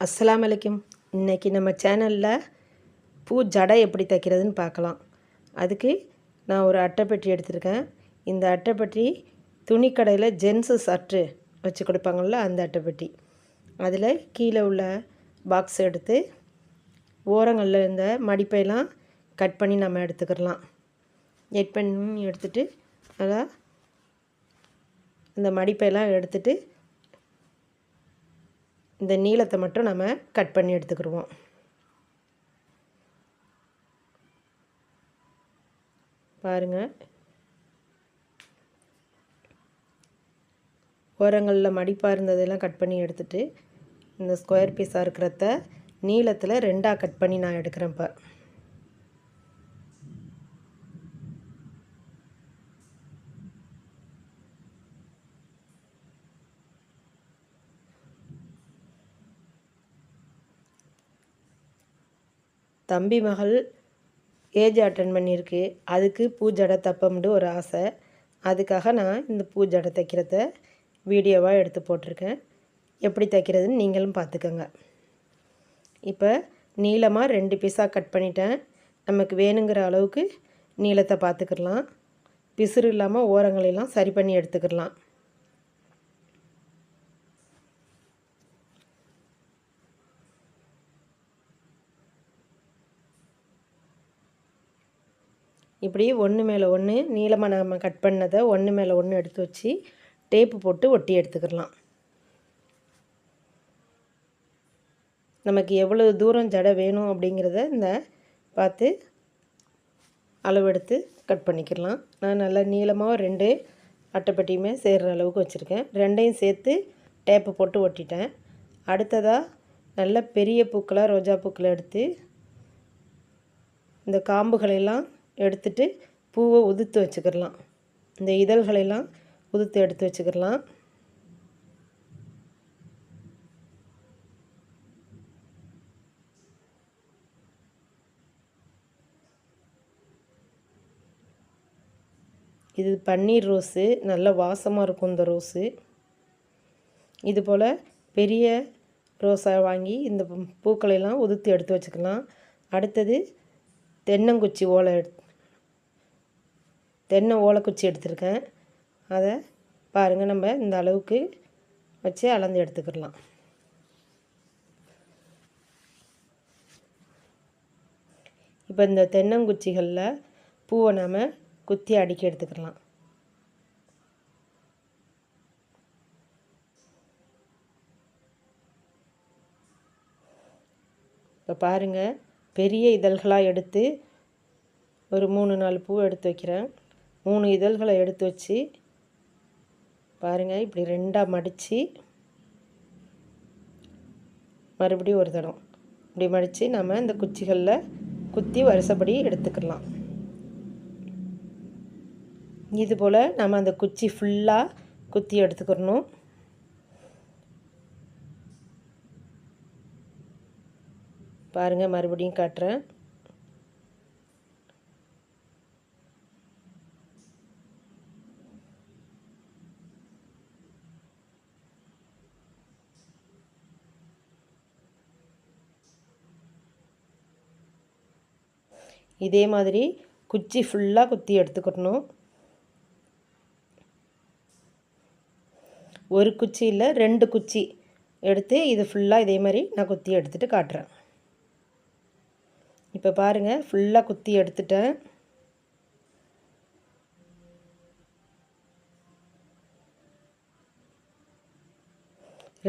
அஸ்லாம் அலைக்கும் இன்றைக்கி நம்ம சேனலில் பூ ஜடை எப்படி தைக்கிறதுன்னு பார்க்கலாம். அதுக்கு நான் ஒரு அட்டைப்பெட்டி எடுத்திருக்கேன். இந்த அட்டைப்பெட்டி துணிக்கடையில் ஜென்ஸு சற்று வச்சு கொடுப்பாங்கள்ல அந்த அட்டைப்பெட்டி அதில் கீழே உள்ள பாக்ஸ் எடுத்து ஓரங்களில் இருந்த மடிப்பையெல்லாம் கட் பண்ணி நம்ம எடுத்துக்கிடலாம் கட் பண்ணி எடுத்துட்டு அதான் இந்த மடிப்பையெல்லாம் எடுத்துட்டு இந்த நீளத்தை மட்டும் நம்ம கட் பண்ணி எடுத்துக்கிடுவோம். பாருங்கள் ஓரங்களில் மடிப்பாக இருந்ததெல்லாம் கட் பண்ணி எடுத்துட்டு இந்த ஸ்கொயர் பீஸாக இருக்கிறத நீளத்தில் ரெண்டாக கட் பண்ணி நான் எடுக்கிறேன் இப்போ. தம்பி மகள் ஏஜ் அட்டன் பண்ணியிருக்கு. அதுக்கு பூஜடை தப்பம்னு ஒரு ஆசை. அதுக்காக நான் இந்த பூஜடை தைக்கிறத வீடியோவாக எடுத்து போட்டிருக்கேன். எப்படி தைக்கிறதுன்னு நீங்களும் பார்த்துக்கோங்க. இப்போ நீளமாக ரெண்டு பீஸாக கட் பண்ணிட்டேன். நமக்கு வேணுங்கிற அளவுக்கு நீளத்தை பார்த்துக்கிடலாம் பிசுறு இல்லாமல் ஓரங்களெல்லாம் சரி பண்ணி எடுத்துக்கிடலாம் இப்படி ஒன்று மேலே ஒன்று நீளமாக நம்ம கட் பண்ணதை ஒன்று மேலே ஒன்று எடுத்து வச்சு டேப்பு போட்டு ஒட்டி எடுத்துக்கிடலாம் நமக்கு எவ்வளோ தூரம் ஜடை வேணும் அப்படிங்கிறத இந்த பார்த்து அளவெடுத்து கட் பண்ணிக்கிடலாம் நான் நல்லா நீளமாக ரெண்டு அட்டைப்பட்டியுமே சேர்கிற அளவுக்கு வச்சுருக்கேன். ரெண்டையும் சேர்த்து டேப்பு போட்டு ஒட்டிட்டேன். அடுத்ததாக நல்ல பெரிய பூக்களாக ரோஜா பூக்களை எடுத்து இந்த காம்புகளெல்லாம் எடுத்துட்டு பூவை உதுத்து வச்சுக்கிடலாம். இந்த இதழ்களெல்லாம் உதுத்து எடுத்து வச்சுக்கிடலாம். இது பன்னீர் ரோஸு நல்ல வாசமாக இருக்கும் இந்த ரோஸு. இது போல் பெரிய ரோஸாக வாங்கி இந்த பூக்களெல்லாம் உதுத்து எடுத்து வச்சுக்கலாம். அடுத்தது தென்னங்குச்சி ஓலை எடுத்து தென்னை ஓலைக்குச்சி எடுத்திருக்கேன். அதை பாருங்கள் நம்ம இந்த அளவுக்கு வச்சு அளந்து எடுத்துக்கிடலாம். இப்போ இந்த தென்னங்குச்சிகளில் பூவை நாம் குத்தி அடுக்கி எடுத்துக்கிடலாம். இப்போ பாருங்கள் பெரிய இதழ்களாக எடுத்து ஒரு மூணு நாலு பூ எடுத்து வைக்கிறேன். மூணு இதழ்களை எடுத்து வச்சு பாருங்கள் இப்படி ரெண்டாக மடித்து மறுபடியும் ஒரு தடம் இப்படி மடித்து நம்ம இந்த குச்சிகளில் குத்தி வருஷப்படி எடுத்துக்கலாம். இது போல் நம்ம அந்த குச்சி ஃபுல்லாக குத்தி எடுத்துக்கிறணும் பாருங்கள் மறுபடியும் காட்டுறேன். இதே மாதிரி குச்சி ஃபுல்லாக குத்தி எடுத்துக்கணும். ஒரு குச்சி இல்லை ரெண்டு குச்சி எடுத்து இது ஃபுல்லாக இதே மாதிரி நான் குத்தி எடுத்துகிட்டு காட்டுறேன். இப்போ பாருங்கள் ஃபுல்லாக குத்தி எடுத்துட்டேன்.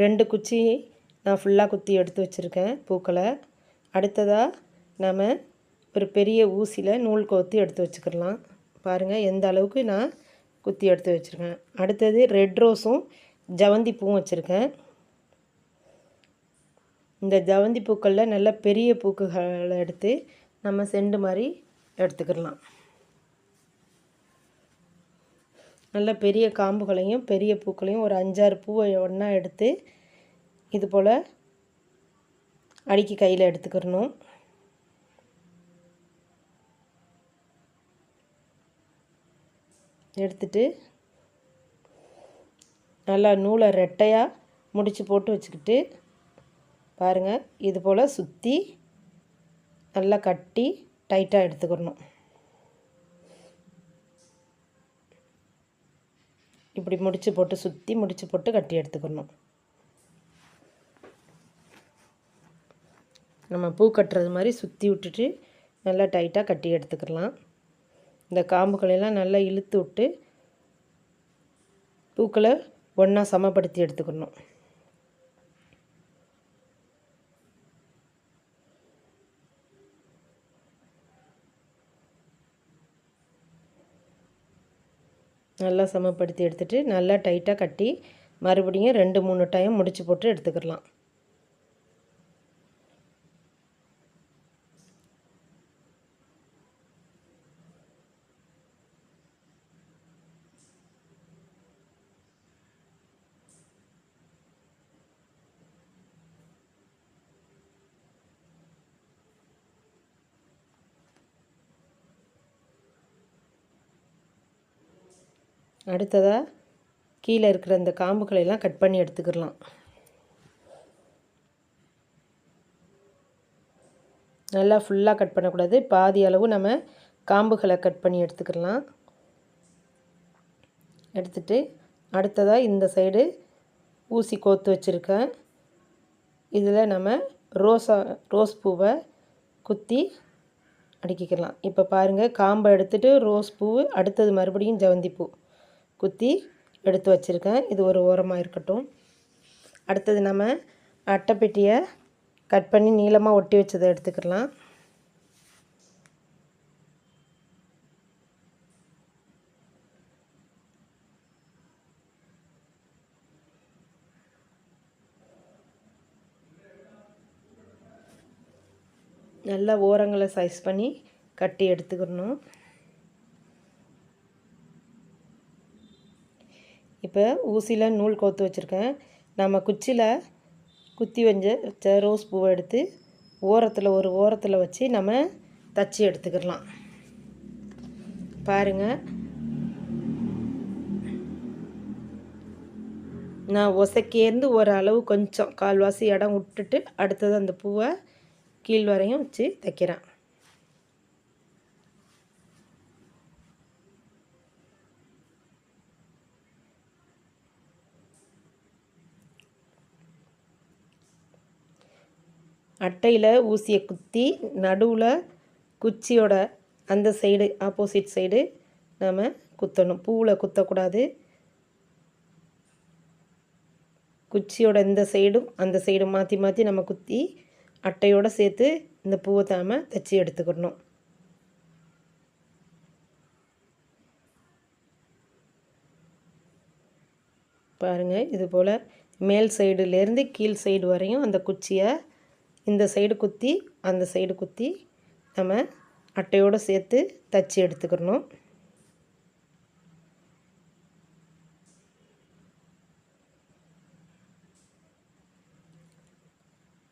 ரெண்டு குச்சி நான் ஃபுல்லாக குத்தி எடுத்து வச்சுருக்கேன் பூக்களை. அடுத்ததாக நம்ம ஒரு பெரிய ஊசியில் நூல் கோர்த்து எடுத்து வச்சுக்கிடலாம். பாருங்கள் எந்த அளவுக்கு நான் குத்தி எடுத்து வச்சுருக்கேன். அடுத்தது ரெட் ரோஸும் ஜவந்தி பூவும் வச்சுருக்கேன். இந்த ஜவந்தி பூக்களில் நல்ல பெரிய பூக்குகளை எடுத்து நம்ம செண்டு மாதிரி எடுத்துக்கிடலாம். நல்ல பெரிய காம்புகளையும் பெரிய பூக்களையும் ஒரு அஞ்சாறு பூவை ஒன்றா எடுத்து இது போல் அடுக்கி கையில் எடுத்துக்கிறணும் எடுத்துட்டு நல்லா நூலை ரெட்டையாக முடித்து போட்டு வச்சுக்கிட்டு பாருங்கள் இது போல் சுற்றி நல்லா கட்டி டைட்டாக எடுத்துக்கிறணும் இப்படி முடிச்சு போட்டு சுற்றி முடிச்சு போட்டு கட்டி எடுத்துக்கணும். நம்ம பூ கட்டுறது மாதிரி சுற்றி விட்டுட்டு நல்லா டைட்டாக கட்டி எடுத்துக்கலாம். இந்த காம்புகளெல்லாம் நல்லா இழுத்து விட்டு பூக்களை ஒன்றா சமப்படுத்தி எடுத்துக்கணும். நல்லா சமப்படுத்தி எடுத்துகிட்டு நல்லா டைட்டாக கட்டி மறுபடியும் ரெண்டு மூணு டைம் முடிச்சு போட்டு எடுத்துக்கிடலாம் அடுத்ததாக கீழே இருக்கிற இந்த காம்புகளையெல்லாம் கட் பண்ணி எடுத்துக்கிடலாம் நல்லா ஃபுல்லாக கட் பண்ணக்கூடாது. பாதி அளவு நம்ம காம்புகளை கட் பண்ணி எடுத்துக்கிடலாம் எடுத்துட்டு அடுத்ததாக இந்த சைடு ஊசி கோத்து வச்சுருக்கேன். இதில் நம்ம ரோஸா ரோஸ் பூவை குத்தி அடுக்கிக்கலாம். இப்போ பாருங்கள் காம்பை எடுத்துகிட்டு ரோஸ் பூ அடுத்தது மறுபடியும் ஜவந்தி பூ. குத்தி எடுத்து வச்சுருக்கேன். இது ஒரு ஓரமாக இருக்கட்டும். அடுத்தது நம்ம அட்டைப்பெட்டியை கட் பண்ணி நீளமாக ஒட்டி வச்சதை எடுத்துக்கலாம். நல்லா ஓரங்களை சைஸ் பண்ணி கட்டி எடுத்துக்கணும். இப்போ ஊசியில் நூல் கோத்து வச்சுருக்கேன். நம்ம குச்சியில் குத்தி வஞ்ச வச்ச ரோஸ் பூவை எடுத்து ஓரத்தில் ஒரு ஓரத்தில் வச்சு நம்ம தச்சு எடுத்துக்கிடலாம் பாருங்கள் நான் ஒசைக்கேர்ந்து ஒரு அளவு கொஞ்சம் கால்வாசி இடம் விட்டுட்டு அடுத்தது அந்த பூவை கீழ் வரையும் வச்சு தைக்கிறேன். அட்டையில் ஊசியை குத்தி நடுவில் குச்சியோட அந்த சைடு ஆப்போசிட் சைடு நாம் குத்தணும். பூவில் குத்தக்கூடாது. குச்சியோட இந்த சைடும் அந்த சைடும் மாற்றி மாற்றி நம்ம குத்தி அட்டையோடு சேர்த்து இந்த பூவை தாம தைச்சி எடுத்துக்கிடணும் பாருங்கள் இது போல் மேல் சைடுலேருந்து கீழ் சைடு வரையும் அந்த குச்சியை இந்த சைடு குத்தி அந்த சைடு குத்தி நம்ம அட்டையோடு சேர்த்து தச்சு எடுத்துக்கிறணும்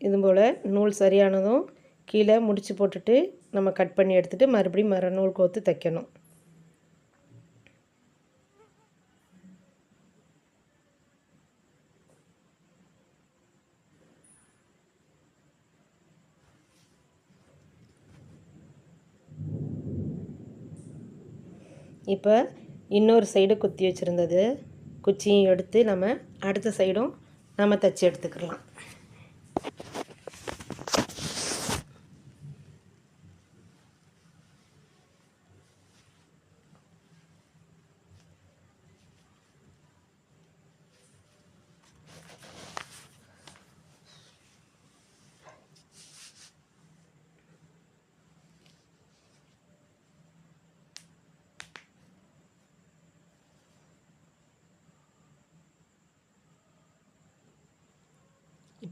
இது போல் நூல் சரியானதும் கீழே முடித்து போட்டுட்டு நம்ம கட் பண்ணி எடுத்துகிட்டு மறுபடியும் மர நூல் கோத்து தைக்கணும். இப்போ இன்னொரு சைடு குத்தி வச்சுருந்தது. குச்சியும் எடுத்து நம்ம அடுத்த சைடும் நம்ம தைச்சி எடுத்துக்கலாம்.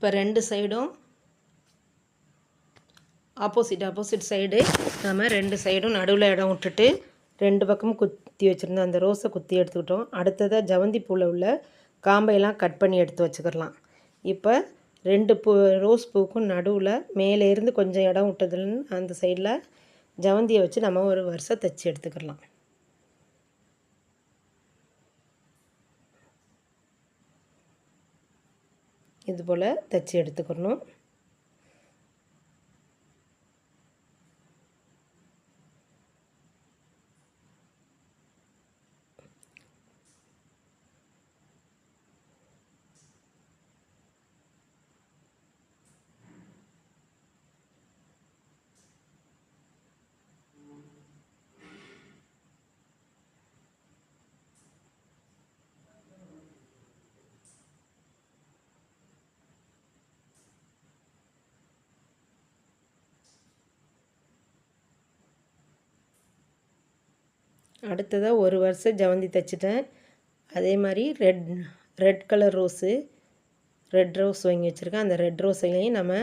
இப்போ ரெண்டு சைடும் ஆப்போசிட் ஆப்போசிட் சைடு நம்ம ரெண்டு சைடும் நடுவில் இடம் விட்டுட்டு ரெண்டு பக்கமும் குத்தி வச்சுருந்தோம். அந்த ரோஸை குத்தி எடுத்துக்கிட்டோம். அடுத்ததாக ஜவந்தி பூவில் உள்ள காம்பையெல்லாம் கட் பண்ணி எடுத்து வச்சுக்கிடலாம் இப்போ ரெண்டு பூ ரோஸ் பூக்கும் நடுவில் மேலே இருந்து கொஞ்சம் இடம் விட்டதுன்னு அந்த சைடில் ஜவந்தியை வச்சு நம்ம ஒரு வருஷம் தைச்சி எடுத்துக்கிடலாம் இதுபோல் தைச்சி எடுத்துக்கணும். அடுத்ததாக ஒரு வருஷம் ஜவந்தி தைச்சிட்டேன். அதே மாதிரி red red colour rose red rose வாங்கி வச்சுருக்கேன். அந்த ரெட் ரோஸையும் நம்ம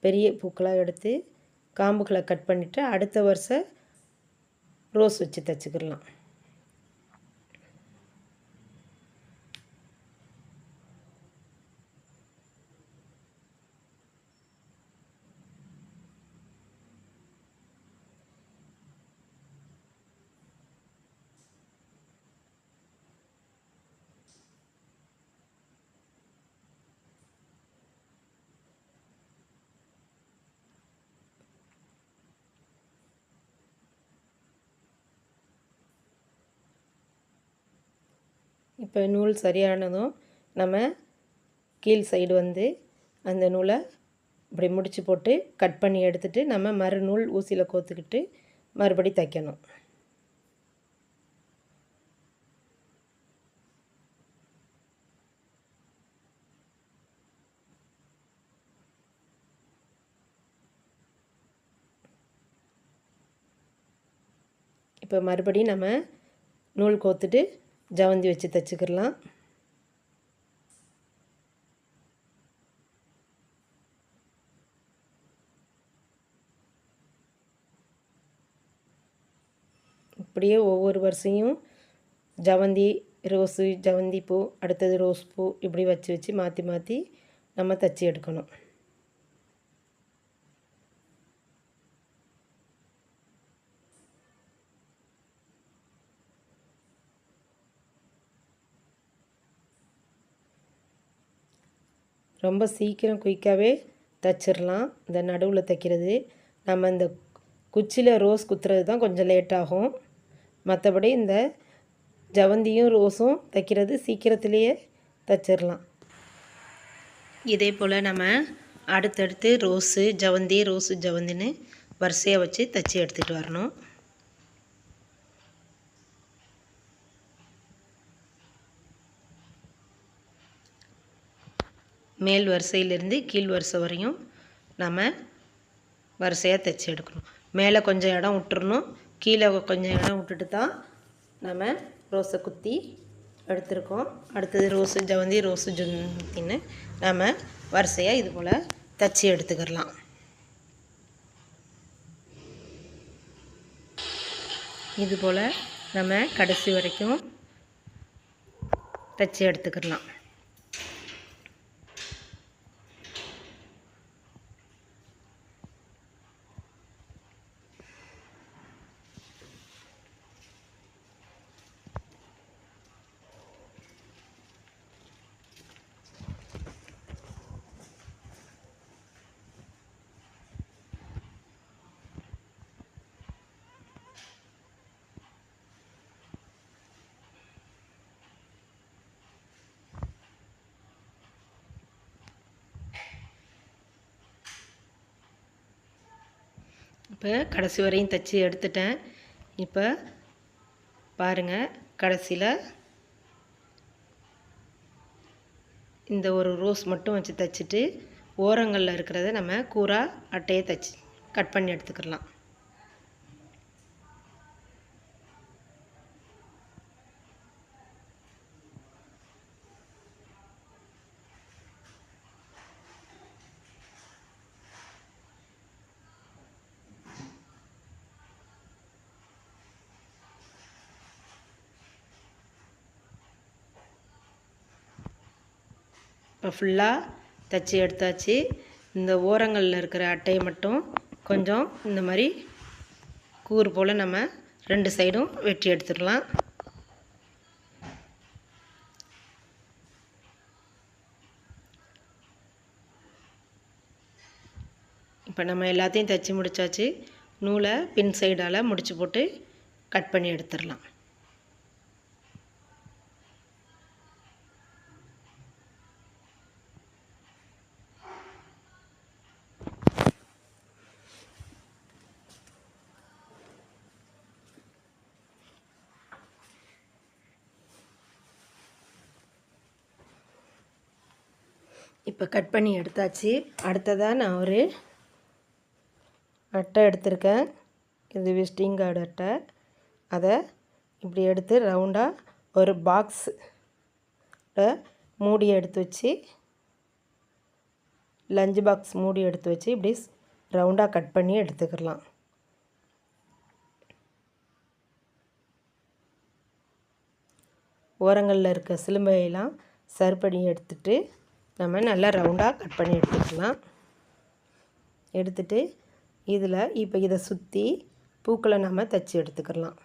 பெரிய பூக்களாக எடுத்து காம்புகளை கட் பண்ணிவிட்டு அடுத்த வருஷம் ரோஸ் வச்சு தைச்சிக்கிடலாம். இப்போ நூல் சரியானதும் நம்ம கீழ் சைடு வந்து அந்த நூலை இப்படி முடிச்சு போட்டு கட் பண்ணி எடுத்துட்டு நம்ம மறுநூல் ஊசியில் கோத்துக்கிட்டு மறுபடி தைக்கணும். இப்போ மறுபடியும் நம்ம நூல் கோத்துட்டு ஜவந்தி வச்சு தைச்சிக்கிடலாம். இப்படியே ஒவ்வொரு வரிசையும் ஜவந்தி ரோஸு ஜவந்தி பூ அடுத்தது ரோஸ் பூ இப்படி வச்சு வச்சு மாற்றி மாற்றி நம்ம தைச்சி எடுக்கணும். ரொம்ப சீக்கிரம் குயிக்காகவே தைச்சிடலாம் இந்த நடுவில் தைக்கிறது. நம்ம இந்த குச்சியில் ரோஸ் குத்துறது தான் கொஞ்சம் லேட் ஆகும். மற்றபடி இந்த ஜவந்தியும் ரோஸும் தைக்கிறது சீக்கிரத்துலேயே தைச்சிடலாம் இதே போல் நம்ம அடுத்தடுத்து ரோஸு ஜவந்தி ரோஸு ஜவந்தின்னு வரிசையாக வச்சு தைச்சி எடுத்துகிட்டு வரணும். மேல் வரிசையிலேருந்து கீழ் வரிசை வரையும் நம்ம வரிசையாக தைச்சி எடுக்கணும். மேலே கொஞ்சம் இடம் விட்டுறணும். கீழே கொஞ்சம் இடம் விட்டுட்டு தான் நம்ம ரோஸை குத்தி எடுத்திருக்கோம். அடுத்தது ரோஸு ஜவந்தி ரோஸு ஜுந்தின்னு நம்ம வரிசையாக இது போல் தச்சு எடுத்துக்கிடலாம் இது போல் நம்ம கடைசி வரைக்கும் தைச்சி எடுத்துக்கிடலாம் இப்போ கடைசி வரையும் தைச்சி எடுத்துட்டேன். இப்போ பாருங்கள் கடைசியில் இந்த ஒரு ரோஸ் மட்டும் வச்சு தைச்சிட்டு ஓரங்களில் இருக்கிறத நம்ம கூரா அட்டையை தைச்சி கட் பண்ணி எடுத்துக்கலாம் இப்போ ஃபுல்லாக தைச்சி எடுத்தாச்சு. இந்த ஓரங்களில் இருக்கிற அட்டையை மட்டும் கொஞ்சம் இந்த மாதிரி கூறு போல் நம்ம ரெண்டு சைடும் வெட்டி எடுத்துடலாம். இப்போ நம்ம எல்லாத்தையும் தைச்சி முடித்தாச்சு நூலை பின் சைடால் முடிச்சு போட்டு கட் பண்ணி எடுத்துடலாம் இப்போ கட் பண்ணி எடுத்தாச்சு. அடுத்ததாக நான் ஒரு அட்டை எடுத்திருக்கேன். இது விசிட்டிங் கார்டு அட்டை. அதை இப்படி எடுத்து ரவுண்டாக ஒரு பாக்ஸ் மூடி எடுத்து வச்சு லஞ்ச் பாக்ஸ் மூடி எடுத்து வச்சு இப்படி ரவுண்டாக கட் பண்ணி எடுத்துக்கலாம். ஓரங்களில் இருக்க சிலும்பையெல்லாம் சரி பண்ணி எடுத்துட்டு நம்ம நல்லா ரவுண்டாக கட் பண்ணி எடுத்துக்கலாம். எடுத்துட்டு இதில் இப்போ இதை சுற்றி பூக்களை நம்ம தைச்சி எடுத்துக்கலாம்.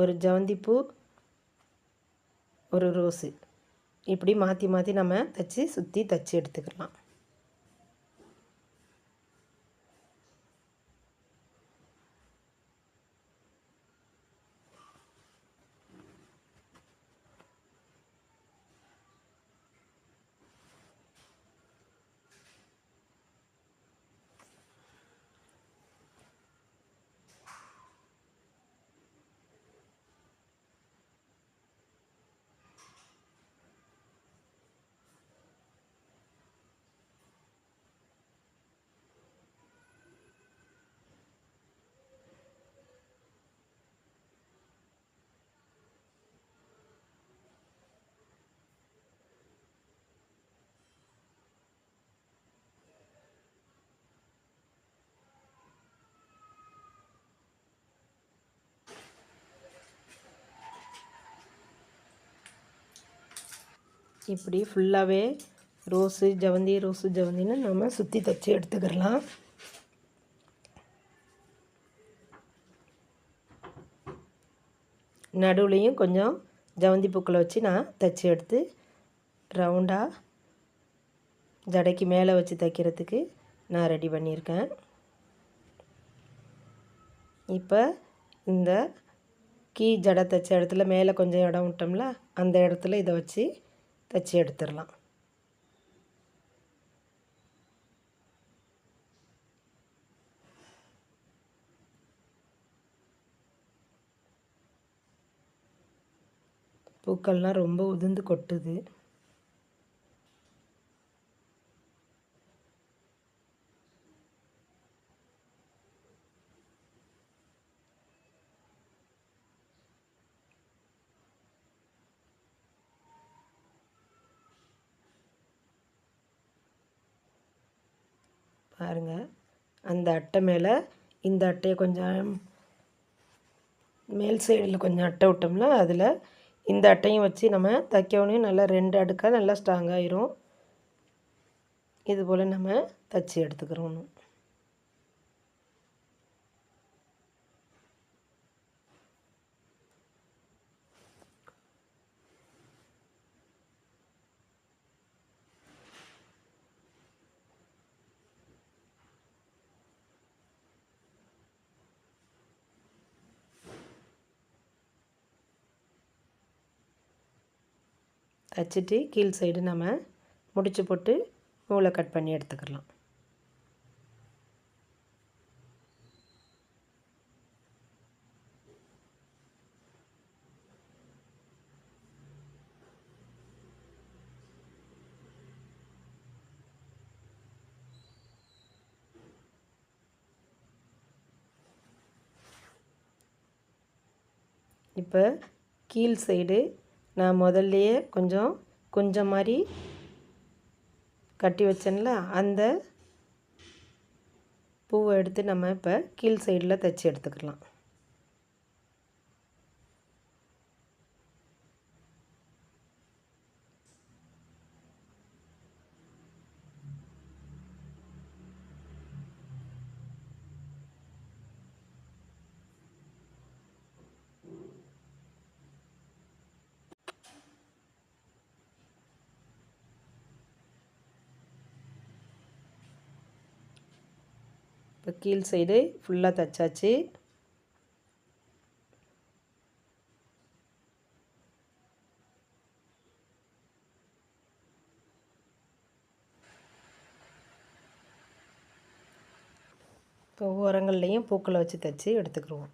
ஒரு ஜவந்திப்பூ ஒரு ரோஸு. இப்படி மாற்றி மாற்றி நம்ம தைச்சி சுற்றி தைச்சி எடுத்துக்கலாம். இப்படி ஃபுல்லாகவே ரோஸு ஜவந்தி ரோஸு ஜவந்தின்னு நம்ம சுற்றி தைச்சி எடுத்துக்கிறலாம். நடுவுலையும் கொஞ்சம் ஜவந்தி பூக்களை வச்சு நான் தைச்சி எடுத்து ரவுண்டாக ஜடைக்கு மேலே வச்சு தைக்கிறதுக்கு நான் ரெடி பண்ணியிருக்கேன். இப்போ இந்த கீ ஜடை தைச்ச இடத்துல மேலே கொஞ்சம் இடம் விட்டோம்ல அந்த இடத்துல இதை வச்சு தைச்சி எடுத்துடலாம். பூக்கள்லாம் ரொம்ப உதிர்ந்து கொட்டுது. பாருங்கள் அந்த அட்டை மேலே இந்த அட்டையை கொஞ்சம் மேல் சைடில் கொஞ்சம் அட்டை விட்டோம்னா அதில் இந்த அட்டையும் வச்சு நம்ம தைக்கவுனே நல்லா ரெண்டு அடுக்காக நல்லா ஸ்ட்ராங்காகிரும் இது போல் நம்ம தைச்சி எடுத்துக்கிறோம் தச்சுட்டு கீழ் சைடு நம்ம முடிச்சு போட்டு நூலை கட் பண்ணி எடுத்துக்கலாம். இப்போ கீழ் சைடு நான் முதல்லையே கொஞ்சம் கொஞ்சம் மாதிரி கட்டி வச்சேன்ல அந்த பூவை எடுத்து நம்ம இப்போ கீழ் சைடில் தைச்சி எடுத்துக்கலாம். இப்போ கீழ் சைடு ஃபுல்லாக தைச்சாச்சு. இப்போ ஓரங்கள்லேயும் பூக்களை வச்சு தைச்சி எடுத்துக்கிடுவோம்.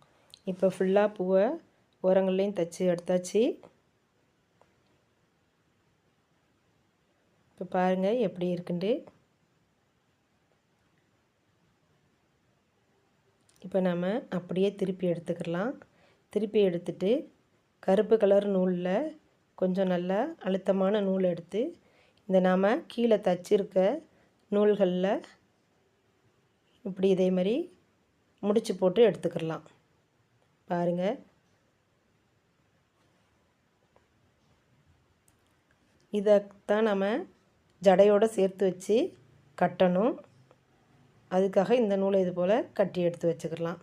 இப்போ ஃபுல்லாக பூவை ஓரங்கள்லேயும் தைச்சி எடுத்தாச்சு. இப்போ பாருங்கள் எப்படி இருக்குன்ட்டு இப்போ நம்ம அப்படியே திருப்பி எடுத்துக்கலாம். திருப்பி எடுத்துட்டு கருப்பு கலர் நூலில் கொஞ்சம் நல்லா அழுத்தமான நூல் எடுத்து இந்த நாம் கீழே தச்சிருக்க நூல்களில் இப்படி இதே மாதிரி முடிச்சு போட்டு எடுத்துக்கிடலாம் பாருங்கள் இதைத்தான் நம்ம ஜடையோடு சேர்த்து வச்சு கட்டணும். அதுக்காக இந்த நூலை இது போல் கட்டி எடுத்து வச்சுக்கலாம்.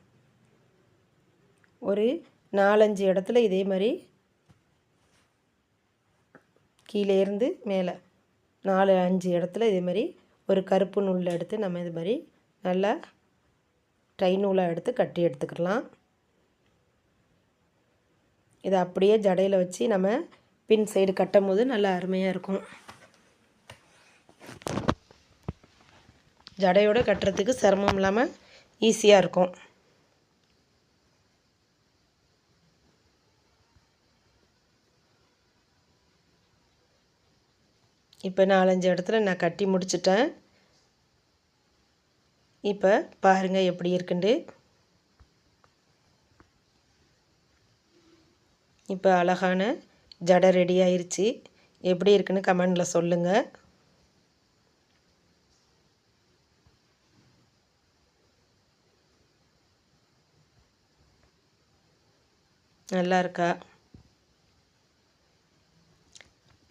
ஒரு நாலஞ்சு இடத்துல இதே மாதிரி கீழே இருந்து மேலே நாலு அஞ்சு இடத்துல இதே மாதிரி ஒரு கருப்பு நூலில் எடுத்து நம்ம இது மாதிரி நல்லா டை நூலாக எடுத்து கட்டி எடுத்துக்கலாம். இதை அப்படியே ஜடையில் வச்சு நம்ம பின் சைடு கட்டும் போது நல்லா அருமையாக இருக்கும். ஜடையோடு கட்டுறதுக்கு சிரமம் இல்லாமல் ஈஸியாக இருக்கும். இப்போ நாலஞ்சு இடத்துல நான் கட்டி முடிச்சிட்டேன். இப்போ பாருங்கள் எப்படி இருக்குண்டு. இப்போ அழகான ஜடை ரெடி ஆயிடுச்சு எப்படி இருக்குன்னு கமெண்டில் சொல்லுங்கள் நல்லா இருக்கா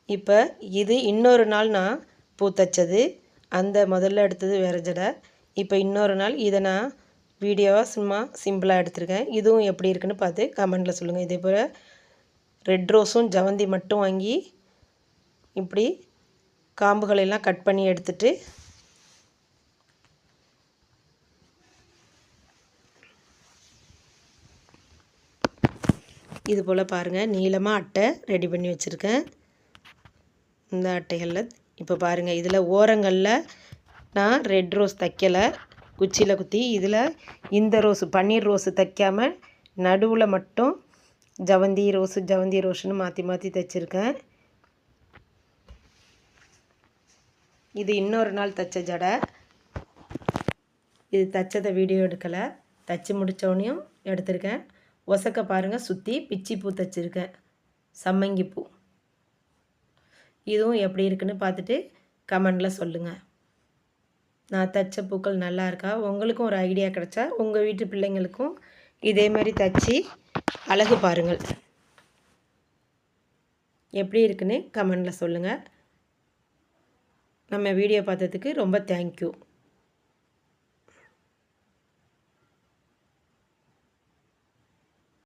இப்போ இது இன்னொரு நாள் நான் பூ தைச்சது அந்த முதல்ல எடுத்தது வேறு ஜடை. இப்போ இன்னொரு நாள் இதை நான் வீடியோவாக சும்மா சிம்பிளாக எடுத்திருக்கேன். இதுவும் எப்படி இருக்குன்னு பார்த்து கமெண்டில் சொல்லுங்கள் இதே போல் ரெட் ரோஸும் ஜவந்தி மட்டும் வாங்கி இப்படி காம்புகளெல்லாம் கட் பண்ணி எடுத்துகிட்டு இது போல் பாருங்கள் நீளமாக அட்டை ரெடி பண்ணி வச்சுருக்கேன். இந்த அட்டைகளில் இப்போ பாருங்கள் இதில் ஓரங்களில் நான் ரெட் ரோஸ் தைக்கலை. குச்சியில் குத்தி இதில் இந்த ரோஸு பன்னீர் ரோஸு தைக்காமல் நடுவில் மட்டும் ஜவந்தி ரோஸு ஜவந்தி ரோஸுன்னு மாற்றி மாற்றி தைச்சிருக்கேன். இது இன்னொரு நாள் தைச்ச ஜடை. இது தைச்சதை வீடியோ எடுக்கலை. தைச்சி முடித்தோடனையும் எடுத்திருக்கேன். ஒசக்க பாருங்கள் சுற்றி பிச்சி பூ தைச்சிருக்கேன். சம்மங்கி பூ. இதுவும் எப்படி இருக்குன்னு பார்த்துட்டு கமெண்டில் சொல்லுங்கள் நான் தைச்ச பூக்கள் நல்லா இருக்கா? உங்களுக்கும் ஒரு ஐடியா கிடச்சா உங்கள் வீட்டு பிள்ளைங்களுக்கும் இதே மாதிரி தைச்சி அழகு பாருங்கள். எப்படி இருக்குன்னு கமெண்டில் சொல்லுங்கள் நம்ம வீடியோ பார்த்ததுக்கு ரொம்ப தேங்க்யூ